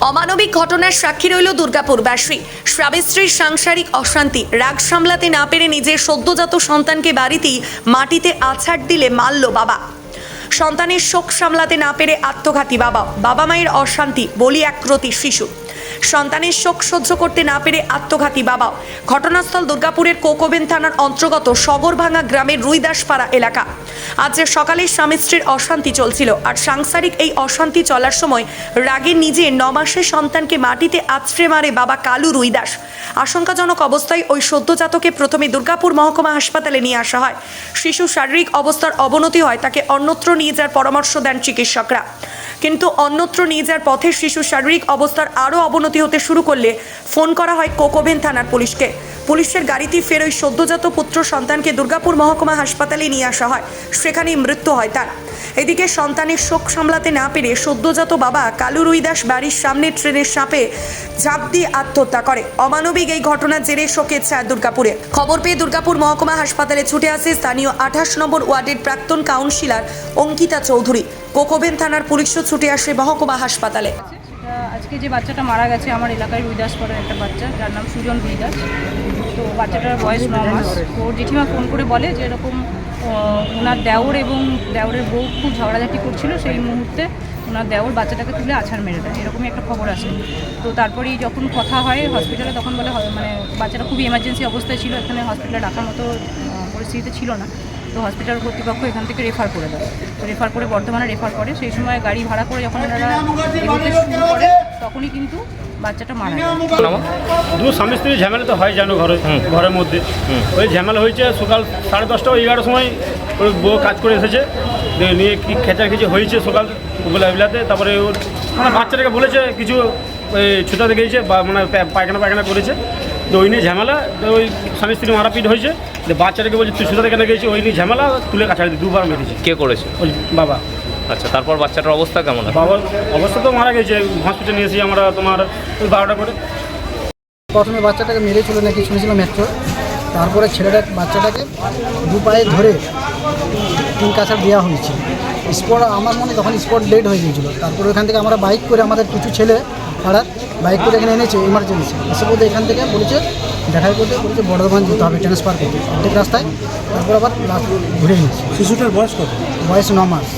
অমানবিক ঘটনার সাক্ষী রইল দুর্গাপুরবাসী স্বামী স্ত্রীর সাংসারিক অশান্তি, রাগ সামলাতে না পেরে নিজের সদ্যজাত সন্তানকে বাড়িতেই মাটিতে আছাড় দিলে মারল বাবা। সন্তানের শোক সামলাতে না পেরে আত্মঘাতী বাবা। বাবা মায়ের অশান্তি, বলি একরতি শিশু। সন্তানের শোক সহ্য করতে না পেরে আত্মঘাতী বাবা ঘটনাস্থল দুর্গাপুরের কোকোবেন থানার অন্তর্গত সগরভাঙা গ্রামের রুইদাসপাড়া এলাকা। আজ সকালে স্বামী স্ত্রীর অশান্তি চলছিল আর সাংসারিক এই অশান্তি চলার সময় রাগে নিজে ন মাসের সন্তানকে মাটিতে আছড়ে মারে বাবা কালু রুইদাস। আশঙ্কাজনক অবস্থায় ওই সদ্যজাতকে প্রথমে দুর্গাপুর মহকুমা হাসপাতালে নিয়ে আসা হয়। শিশু শারীরিক অবস্থার অবনতি হয়, তাকে অন্যত্র নিয়ে যাওয়ার পরামর্শ দেন চিকিৎসকরা। কিন্তু অন্যত্র নিয়ে যাওয়ার পথে শিশুর শারীরিক অবস্থার আরও অবনতি হতে শুরু করলে ফোন করা হয় কোকোবেন থানার পুলিশকে। পুলিশের গাড়িতে ফের ওই সদ্যজাত পুত্র সন্তানকে দুর্গাপুর মহকুমা হাসপাতালে নিয়ে আসা হয়। সেখানেই মৃত্যু হয় তার। এদিকে সন্তানের শোক সামলাতে না পেরে সদ্যজাত বাবা কালু রুইদাস বাড়ির সামনে ট্রেনের সাপে ঝাঁপ দিয়ে আত্মহত্যা করে। অমানবিক এই ঘটনার জেরে শোকের ছায়া দুর্গাপুরে। খবর পেয়ে দুর্গাপুর মহকুমা হাসপাতালে ছুটে আসে স্থানীয় আঠাশ নম্বর ওয়ার্ডের প্রাক্তন কাউন্সিলর অঙ্কিতা চৌধুরী। কোকোবেন থানার পুলিশও ছুটে আসে মহকুমা হাসপাতালে। আজকে যে বাচ্চাটা মারা গেছে, আমার এলাকায় রুইদাস পাড়ার একটা বাচ্চা, যার নাম সুজন রুইদাস। তো বাচ্চাটার বয়স ন মাস। তো জেঠিমা ফোন করে বলে যে এরকম ওনার দেওর এবং দেওরের বউ খুব ঝগড়াঝাটি করছিল সেই মুহূর্তে ওনার দেওর বাচ্চাটাকে তুলে আছাড় মেরে দেয়, এরকমই একটা খবর আসে তো তারপরেই যখন কথা হয় হসপিটালে তখন বলে মানে বাচ্চাটা খুবই এমার্জেন্সি অবস্থায় ছিল, এখানে হসপিটালে রাখার মতো পরিস্থিতিতে ছিল না। তো হসপিটাল কর্তৃপক্ষ এখান থেকে রেফার করে দেয়। তো রেফার করে বর্ধমানে রেফার করে সেই সময় গাড়ি ভাড়া করে যখন ওনারা এগোতে শুরু করে তখনই কিন্তু বাচ্চাটা মারা দু স্বামী স্ত্রী ঝামেলা তো হয় জানো ঘরে ঘরের মধ্যে। ওই ঝামেলা হয়েছে সকাল সাড়ে দশটা এগারোটার সময় ওর বউ কাজ করে এসেছে। নিয়ে কি খেচাখেচি হয়েছে সকাল বেলাতে তারপরে ওর মানে বাচ্চাটাকে বলেছে কিছু ওই ছুটাতে গিয়েছে বা মানে পায়খানা পায়খানা করেছে। তো ওই নিয়ে ঝামেলা ওই স্বামী স্ত্রী মারাপিট হয়েছে। বাচ্চাটাকে বলছে তুই ছুটাতে কেন গিয়েছে ওই নিয়ে ঝামেলা তুলে কাছাড়ি দুবার মেরেছে। কে করেছে? ওই বাবা। আচ্ছা তারপর বাচ্চাটার অবস্থা কেমন আছে? বাবার অবস্থা তো মারা গেছে। হসপিটালে নিয়ে এসেছি আমরা তোমার ওই বারোটা করে। প্রথমে বাচ্চাটাকে মেরেছিল নাকি শুনেছিলাম মেট্রো তারপরে ছেলেটা বাচ্চাটাকে দু পায়ে ধরে তিন কাছার দেওয়া হয়েছে। স্পট আমার মনে তখন স্পট লেট হয়ে গিয়েছিল। তারপরে ওখান থেকে আমরা বাইক করে আমাদের কিছু ছেলে পাড়ার বাইক করে এখানে এনেছে ইমার্জেন্সি এসে বলতে এখান থেকে বলেছে দেখাই করতে বলছে বর্ধমান যেতে হবে ট্রান্সফার করতে। অর্ধেক রাস্তায় তারপর আবার ঘুরে নিয়েছে শিশুটার বয়স কত? বয়স ন মাস।